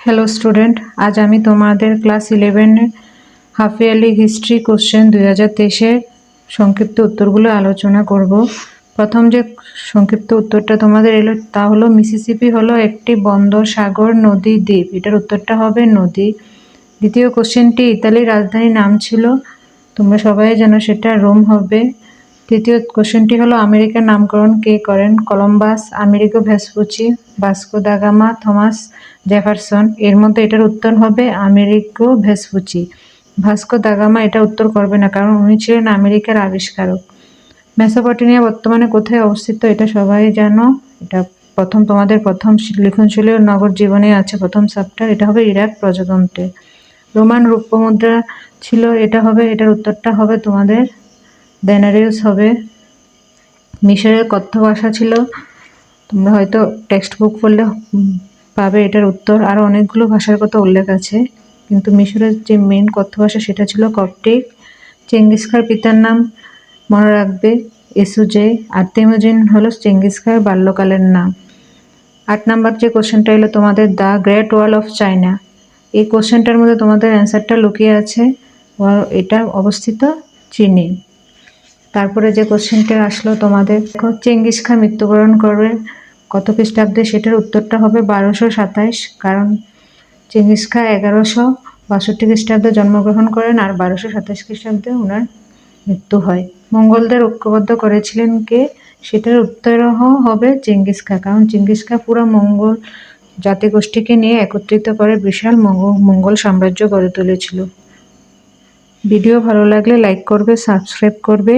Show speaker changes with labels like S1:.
S1: Hello student আজ আমি তোমাদের ক্লাস ইলেভেনের হাফ ইয়ারলি হিস্ট্রি কোশ্চেন দুই হাজার তেইশের সংক্ষিপ্ত উত্তরগুলো আলোচনা করব। প্রথম যে সংক্ষিপ্ত উত্তরটা তোমাদের এলো, তা হলো মিসিসিপি হলো একটি বন্দর সাগর নদী দ্বীপ। এটার উত্তরটা হবে নদী। দ্বিতীয় কোশ্চেনটি ইতালির রাজধানীর নাম ছিল। তোমরা সবাই জানো সেটা রোম হবে। তৃতীয় কোশ্চেনটি হলো, আমেরিকার নামকরণ কে করেন? Columbus Amerigo Vespucci Vasco da Gama Thomas Jefferson. এর মধ্যে এটার উত্তর হবে আমেরিকো ভেসপুচি ভাস্কো দাগামা এটা উত্তর করবে না, কারণ উনি ছিলেন আমেরিকার আবিষ্কারক। মেসোপটেমিয়া বর্তমানে কোথায় অবস্থিত এটা সবাই জানো। এটা প্রথম তোমাদের প্রথম লিখনশৈলী নগর জীবনে আছে, প্রথম চ্যাপ্টার। এটা হবে ইরাক প্রজাতন্ত্রে। রোমান রূপমুদ্রা ছিল, এটা হবে, এটার উত্তরটা হবে তোমাদের দেনারিউস হবে। মিশরের কথ্য ভাষা ছিল। তোমরা হয়তো টেক্সট বুক পড়লে পাবে এটার উত্তর। আরও অনেকগুলো ভাষার কথা উল্লেখ আছে। কিন্তু মিশরের যে মেন কথ্য ভাষা সেটা ছিল কপটিক। চেঙ্গিস খার পিতার নাম মনে রাখবে, এসুজে। আর তেমুজিন হলো চেঙ্গিস খার বাল্যকালের নাম। আট নাম্বার যে কোশ্চেনটা এলো, তোমাদের the great wall of China. এই কোশ্চেনটার মধ্যে তোমাদের অ্যান্সারটা লুকিয়ে আছে। এটা অবস্থিত চীনে। তারপরে যে কোশ্চেনটা আসলো তোমাদের চেঙ্গিস খান মৃত্যুবরণ করবে কত খ্রিস্টাব্দে? সেটার উত্তরটা হবে বারোশো সাতাইশ, কারণ চেঙ্গিস খা এগারোশো বাষট্টি খ্রিস্টাব্দে জন্মগ্রহণ করেন আর বারোশো সাতাইশ খ্রিস্টাব্দে ওনার মৃত্যু হয়। মঙ্গলদের ঐক্যবদ্ধ করেছিলেন কে? সেটার উত্তর হবে চেঙ্গিস খা, কারণ চেঙ্গিস খা পুরো মঙ্গল জাতিগোষ্ঠীকে নিয়ে একত্রিত করে বিশাল মঙ্গল মঙ্গল সাম্রাজ্য গড়ে তুলেছিল। ভিডিও ভালো লাগলে লাইক করবে সাবস্ক্রাইব করবে।